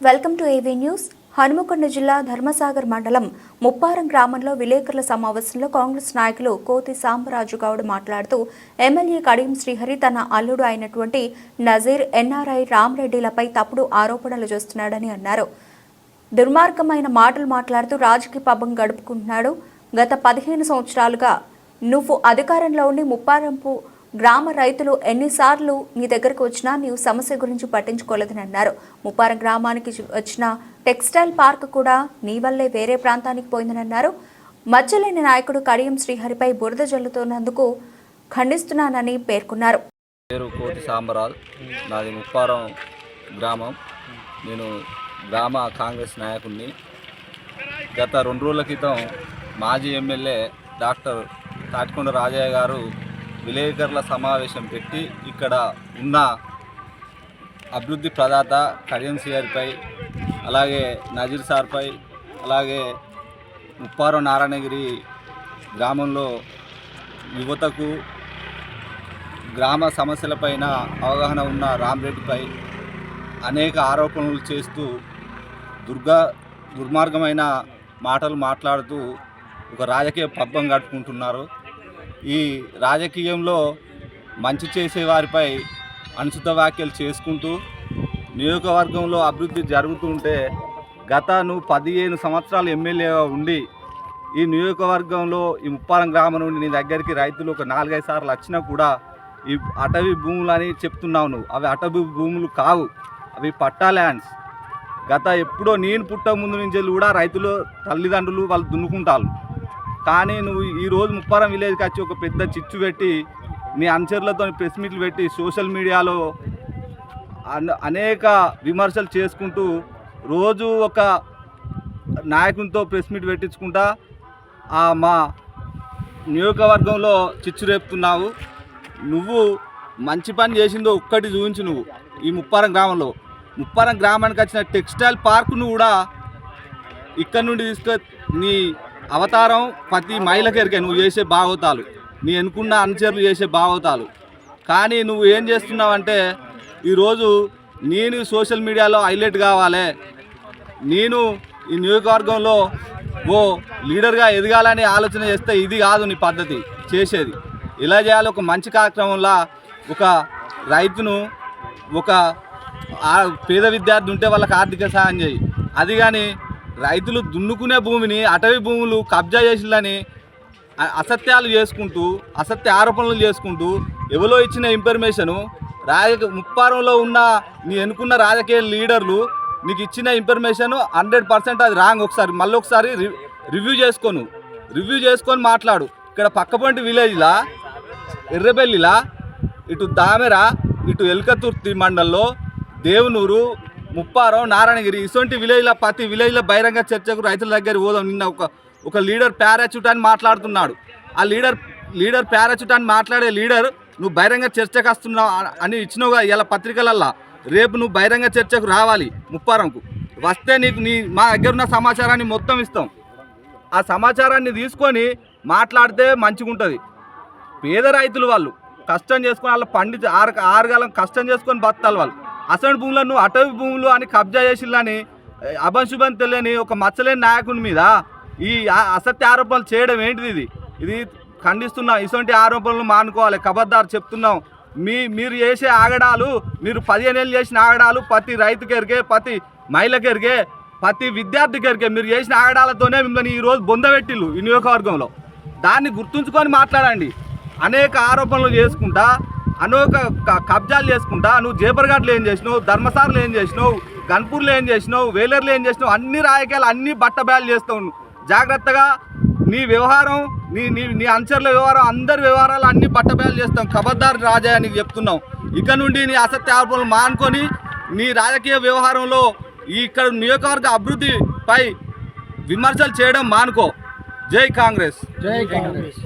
Welcome to AV news. Hanumakonda జిల్లా ధర్మసాగర్ మండలం ముప్పారం గ్రామంలో విలేకరుల సమావేశంలో కాంగ్రెస్ నాయకులు కోతి సాంబరాజు గౌడ్ మాట్లాడుతూ ఎమ్మెల్యే కడియం శ్రీహరి తన అల్లుడు అయినటువంటి నజీర్ ఎన్ఆర్ఐ రామ్రెడ్డిలపై తప్పుడు ఆరోపణలు చేస్తున్నాడని అన్నారు. దుర్మార్గమైన మాటలు మాట్లాడుతూ రాజకీయ పబ్బం గడుపుకుంటున్నాడు. గత పదిహేను సంవత్సరాలుగా నువ్వు అధికారంలో ఉండి ముప్పారంపు గ్రామ రైతులు ఎన్నిసార్లు నీ దగ్గరకు వచ్చినా నీవు సమస్య గురించి పట్టించుకోలేదని అన్నారు. ముప్పారం గ్రామానికి వచ్చిన టెక్స్టైల్ పార్క్ కూడా నీ వల్లే వేరే ప్రాంతానికి పోయిందని అన్నారు. మచ్చలేని నాయకుడు కడియం శ్రీహరిపై బురద జల్లుతున్నందుకు ఖండిస్తున్నానని పేర్కొన్నారు. పేరు కోటి సాంబరాజ్ నాది ముప్పారం గ్రామం. నేను గ్రామ కాంగ్రెస్ నాయకుడిని గత రెండు రోజుల క్రితం మాజీ ఎమ్మెల్యే డాక్టర్ తాటికొండ రాజయ్య గారు విలేకరుల సమావేశం పెట్టి ఇక్కడ ఉన్న అభివృద్ధి ప్రదాత కడియం సిఆర్పై అలాగే నజీర్ సార్పై అలాగే ఉప్పారో నారాయణగిరి గ్రామంలో యువతకు గ్రామ సమస్యలపైన అవగాహన ఉన్న రామ్రెడ్డిపై అనేక ఆరోపణలు చేస్తూ దుర్గా దుర్మార్గమైన మాటలు మాట్లాడుతూ ఒక రాజకీయ పబ్బం కట్టుకుంటున్నారు. ఈ రాజకీయంలో మంచి చేసే వారిపై అనుచిత వ్యాఖ్యలు చేసుకుంటూ నియోజకవర్గంలో అభివృద్ధి జరుగుతుంటే గత నువ్వు పదిహేను సంవత్సరాలు ఎమ్మెల్యేగా ఉండి ఈ నియోజకవర్గంలో ఈ ముప్పారం గ్రామం నుండి నీ దగ్గరికి రైతులు ఒక నాలుగైదు సార్లు వచ్చినా కూడా ఈ అటవీ భూములు అని చెప్తున్నావు నువ్వు. అవి అటవీ భూములు కావు. అవి పట్టా ల్యాండ్స్. గత ఎప్పుడో నేను పుట్ట ముందు నుంచి కూడా రైతులు తల్లిదండ్రులు వాళ్ళు దున్నుకుంటారు కానీ నువ్వు ఈరోజు ముప్పారం విలేజ్కి వచ్చి ఒక పెద్ద చిచ్చు పెట్టి మీ అనుచరులతో ప్రెస్ మీట్లు పెట్టి సోషల్ మీడియాలో అనేక విమర్శలు చేసుకుంటూ రోజు ఒక నాయకునితో ప్రెస్ మీట్ పెట్టించుకుంటా ఆ మా నియోజకవర్గంలో చిచ్చు రేపుతున్నావు. నువ్వు మంచి పని చేసిందో ఒక్కటి చూపించు నువ్వు ఈ ముప్పారం గ్రామంలో. ముప్పారం గ్రామానికి వచ్చిన టెక్స్టైల్ పార్కును కూడా ఇక్కడ నుండి తీసుకు నీ అవతారం ప్రతి మహిళకి ఎరికే. నువ్వు చేసే భాగవతాలు. నీ ఎన్నుకున్న అనుచరులు చేసే భాగవతాలు. కానీ నువ్వు ఏం చేస్తున్నావంటే ఈరోజు నేను సోషల్ మీడియాలో హైలైట్ కావాలి. నేను ఈ నియోజకవర్గంలో ఓ లీడర్గా ఎదగాలని ఆలోచన చేస్తే ఇది కాదు నీ పద్ధతి చేసేది. ఇలా చేయాలి ఒక మంచి కార్యక్రమంలో ఒక రైతును ఒక పేద విద్యార్థి ఉంటే వాళ్ళకి ఆర్థిక సహాయం చేయి. అది కానీ రైతులు దున్నుకునే భూమిని అటవీ భూములు కబ్జా చేసిందని అసత్యాలు చేసుకుంటూ అసత్య ఆరోపణలు చేసుకుంటూ ఎవరో ఇచ్చిన ఇన్ఫర్మేషను రాజ ముప్పారంలో ఉన్న నీ ఎన్నుకున్న రాజకీయ లీడర్లు నీకు ఇచ్చిన ఇన్ఫర్మేషన్ హండ్రెడ్ పర్సెంట్ అది రాంగ్. ఒకసారి మళ్ళీ ఒకసారి రివ్యూ చేసుకోను. రివ్యూ చేసుకొని మాట్లాడు. ఇక్కడ పక్కపంటి విలేజ్లా ఎర్రబెల్లిలా ఇటు దామెర ఇటు ఎల్కతుర్తి మండల్లో దేవునూరు ముప్పారం నారాయణగిరి ఇటువంటి విలేజ్ల ప్రతి విలేజ్ల బహిరంగ చర్చకు రైతుల దగ్గర పోదాం. నిన్న ఒక ఒక లీడర్ పారాచూట్ అని మాట్లాడుతున్నాడు. ఆ లీడర్ లీడర్ పారాచూట్ అని మాట్లాడే లీడర్ నువ్వు బహిరంగ చర్చకు వస్తున్నావు అని ఇచ్చినావుగా ఇలా పత్రికలల్లా. రేపు నువ్వు బహిరంగ చర్చకు రావాలి ముప్పారంకు. వస్తే నీకు నీ మా దగ్గర ఉన్న సమాచారాన్ని మొత్తం ఇస్తాం. ఆ సమాచారాన్ని తీసుకొని మాట్లాడితే మంచిగా ఉంటుంది పేద రైతులు వాళ్ళు కష్టం చేసుకొని వాళ్ళు పండించి ఆరు ఆరుగాలం కష్టం చేసుకొని బతాలి వాళ్ళు. అసలు భూములను అటవీ భూములు అని కబ్జా చేసిల్లని అభంశుభం తెలియని ఒక మచ్చలేని నాయకుని మీద ఈ అసత్య ఆరోపణలు చేయడం ఏంటిది ఇది? ఇది ఖండిస్తున్నాం ఇటువంటి ఆరోపణలు మానుకోవాలి. కబద్దారు చెప్తున్నాం. మీ మీరు చేసే ఆగడాలు మీరు పదిహేను ఏళ్ళు చేసిన ఆగడాలు ప్రతి రైతుకి ఎరిగే ప్రతి మహిళకి ఎరిగే ప్రతి విద్యార్థికి ఎరిగే. మీరు చేసిన ఆగడాలతోనే మిమ్మల్ని ఈరోజు బొందబెట్టిల్లు ఈ నియోజకవర్గంలో. దాన్ని గుర్తుంచుకొని మాట్లాడండి. అనేక ఆరోపణలు చేసుకుంటా అనేక కబ్జాలు చేసుకుంటా నువ్వు జేబర్ఘాట్లు ఏం చేసినావు ధర్మసార్లు ఏం చేసినావు గన్పూర్లు ఏం చేసినావు వేలర్లు ఏం చేసినావు అన్ని రాయకాయలు అన్ని బట్టబయలు చేస్తావు జాగ్రత్తగా నీ వ్యవహారం నీ నీ నీ అంచర్ల వ్యవహారం అందరి వ్యవహారాలు అన్ని బట్టబయలు చేస్తాం ఖబర్దార్ రాజా అని చెప్తున్నాం ఇక నుండి నీ అసత్య ఆరోపణలు మానుకొని నీ రాజకీయ వ్యవహారంలో ఇక్కడ నియోజకవర్గ అభివృద్ధిపై విమర్శలు చేయడం మానుకో. జై కాంగ్రెస్. జై కాంగ్రెస్.